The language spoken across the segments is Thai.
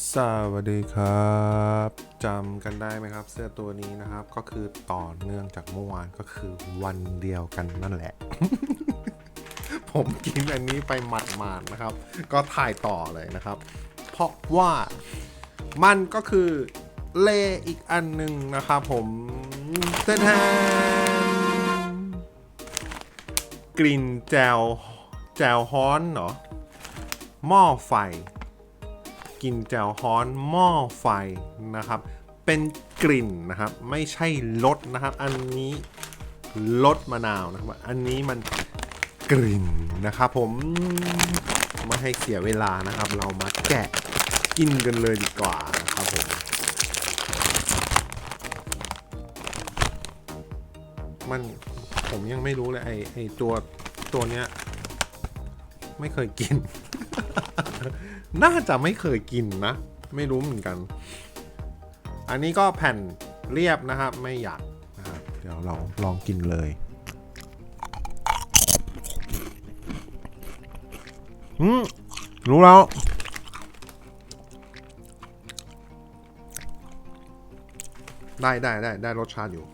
สวัสดีครับจำกันได้ไหมครับ เสื้อตัวนี้นะครับก็คือต่อเนื่องจากเมื่อวานก็คือวันเดียวกันนั่นแหละ ผมกินอันนี้ไปหมาดๆนะครับ ก็ถ่ายต่อเลยนะครับ เพราะว่ามันก็คือเลอีกอันหนึ่งนะครับผมเต้นแทนกลิ่นแจวแจวฮ้อนเหรอหม้อไฟ กลิ่นแจ่วฮ้อนหม้อไฟนะครับ เป็นกลิ่นนะครับ ไม่ใช่รสนะครับ อันนี้รสมะนาวนะครับ อันนี้มันกลิ่นนะครับ ผมไม่ให้เสียเวลานะครับ เรามาแกะกินกันเลยดีกว่านะครับผมมันผมยังไม่รู้เลยไอไอตัวตัวเนี้ย ไม่เคยกิน น่าจะไม่เคยกินนะ ไม่รู้เหมือนกัน อันนี้ก็แผ่นเรียบนะครับ ไม่อยากนะครับเดี๋ยวเราลองกินเลย อืม รู้แล้ว ได้ได้ได้ได้รสชาติอยู่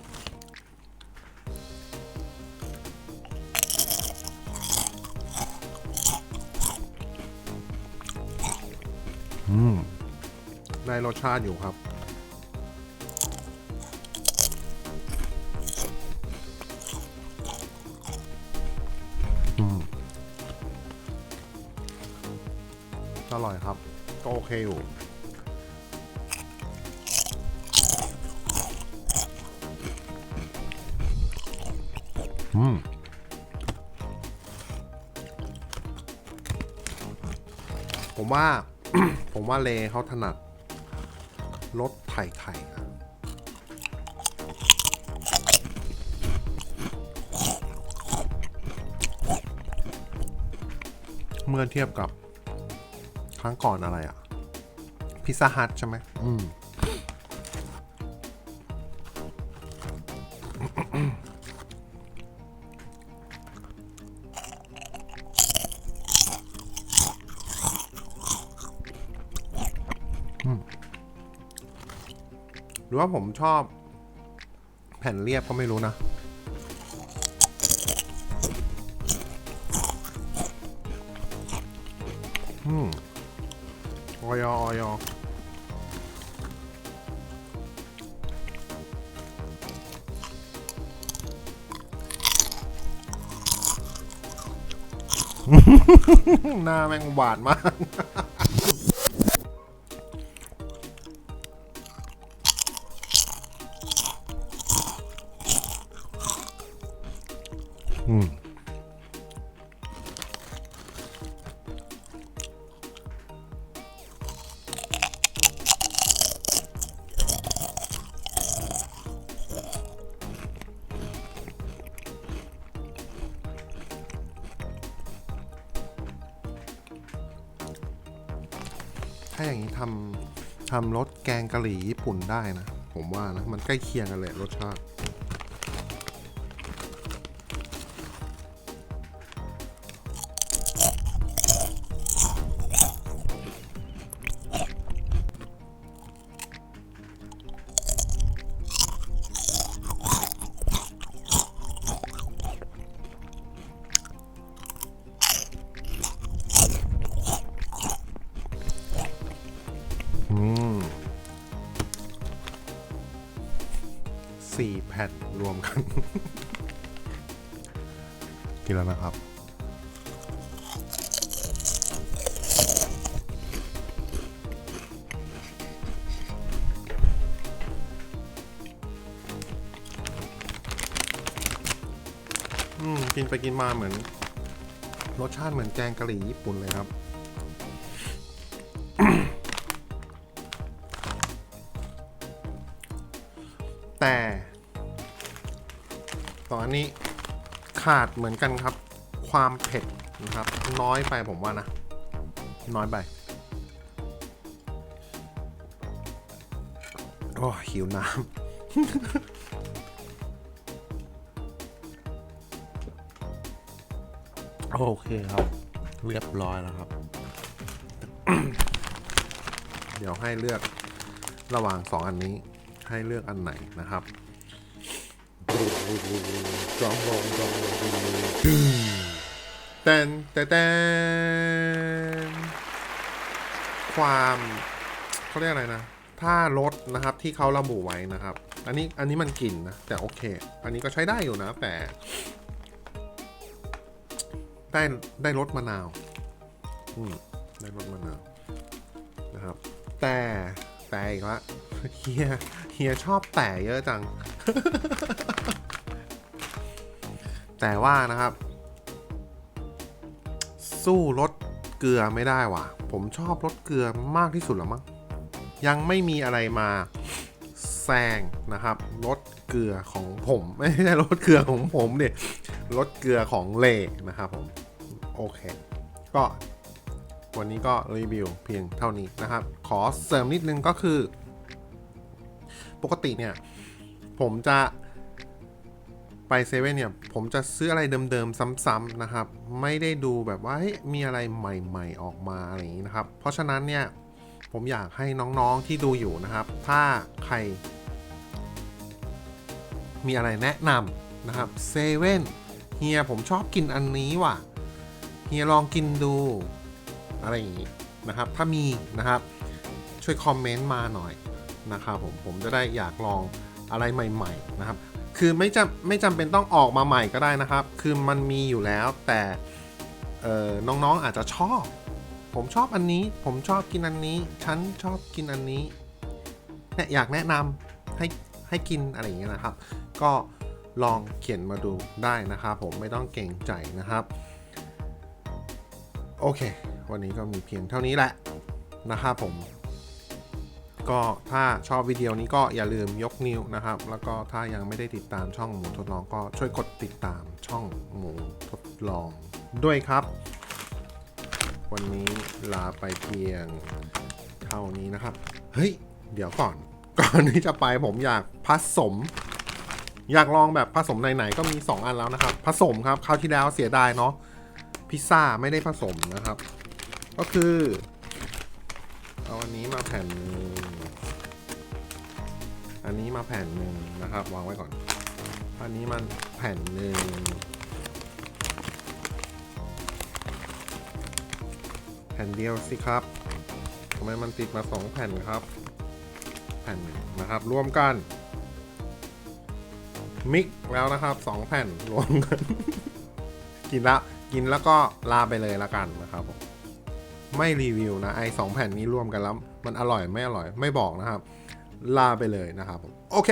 ได้รสชาติอยู่ครับอืมอร่อยครับ ก็โอเคอยู่อืมผมว่า ผมว่าเลเขาถนัด รถไถ่ไถ่นะเมื่อเทียบกับครั้งก่อนอะไรอะพิซซ่าฮัทใช่ไหมอืม หรือว่าผมชอบแผ่นเรียบก็ไม่รู้นะ อืมออยออยอหน้าแม่งหวานมาก ถ้าอย่างนี้ทำทำรสแกงกะหรี่ญี่ปุ่นได้นะ ผมว่านะ มันใกล้เคียงกันเลยรสชาติ 4 แผ่นรวมกัน กินแล้วนะครับ อืม กินไปกินมาเหมือน รสชาติเหมือนแกงกะหรี่ญี่ปุ่นเลยครับ แต่ตอนนี้ขาดเหมือนกันครับ ความเผ็ดนะครับ น้อยไปผมว่านะ น้อยไปโอ้หิวน้ำโอเคครับ เรียบร้อยแล้วครับ เดี๋ยวให้เลือกระหว่างสองอันนี้ ให้เลือกอันไหนนะครับจองลงจองลงแตนแตนแตนความเขาเรียกอะไรนะ ถ้ารถนะครับที่เขาระบุไว้นะครับ อันนี้อันนี้มันกลิ่นนะ แต่โอเค อันนี้ก็ใช้ได้อยู่นะ แต่ ได้ได้รสมะนาว อืมได้รสมะนาวนะครับ แต่แต่อีกละเฮีย ฮียชอบแต่เยอะจัง แต่ว่านะครับ สู้รสเกลือไม่ได้ว่ะ ผมชอบรสเกลือมากที่สุดแล้วมั้งยังไม่มีอะไรมาแซงนะครับรสเกลือของผม ไม่ใช่รสเกลือของผมเนี่ยรสเกลือของเลนะครับผมโอเค ก็วันนี้ก็รีวิวเพียงเท่านี้นะครับ ขอเสริมนิดนึงก็คือ ปกติเนี่ย ผมจะไปเซเว่นเนี่ย ผมจะซื้ออะไรเดิมๆ ซ้ำๆนะครับ ไม่ได้ดูแบบว่าเฮ้ยมีอะไรใหม่ๆออกมาอะไรอย่างนี้นะครับ เพราะฉะนั้นเนี่ย ผมอยากให้น้องๆที่ดูอยู่นะครับ ถ้าใคร มีอะไรแนะนำนะครับเซเว่นเฮียผมชอบกินอันนี้ว่ะเฮียลองกินดูอะไรอย่างนี้นะครับ ถ้ามีนะครับ ช่วยคอมเมนต์มาหน่อย นะครับผมผมจะได้อยากลองอะไรใหม่ๆนะครับ คือไม่จำไม่จำเป็นต้องออกมาใหม่ก็ได้นะครับ คือมันมีอยู่แล้วแต่น้องๆอาจจะชอบ ผมชอบอันนี้ ผมชอบกินอันนี้ ฉันชอบกินอันนี้เนี่ยอยากแนะนำให้ให้กินอะไรอย่างเงี้ยนะครับ ก็ลองเขียนมาดูได้นะครับ ผมไม่ต้องเก่งใจนะครับ โอเค วันนี้ก็มีเพียงเท่านี้แหละนะครับผม ก็ถ้าชอบวิดีโอนี้ก็อย่าลืมยกนิ้วนะครับ แล้วก็ถ้ายังไม่ได้ติดตามช่องหมูทดลองก็ช่วยกดติดตามช่องหมูทดลองด้วยครับ วันนี้ลาไปเพียงเท่านี้นะครับ เฮ้ย เดี๋ยวก่อน ก่อนที่จะไปผมอยากผสม อยากลองแบบผสมไหนๆก็มี 2 อันแล้วนะครับ ผสมครับคราวที่แล้วเสียดายเนาะพิซซ่าไม่ได้ผสมนะครับ ก็คือ เอาอันนี้มาแผ่นนึ่ง อันนี้มาแผ่นหนึ่งนะครับ วางไว้ก่อน อันนี้มันแผ่นหนึ่งแผ่นเดียวสิครับทำไมมันติดมาสองแผ่นครับ แผ่นหนึ่งนะครับ รวมกัน มิกแล้วนะครับสองแผ่นรวมกัน กินละกินแล้วก็ลาไปเลยละกันนะครับผมไม่รีวิวนะไอสองแผ่นนี้รวมกันแล้ว มันอร่อยไม่อร่อยไม่บอกนะครับ ลาไปเลยนะครับผมโอเค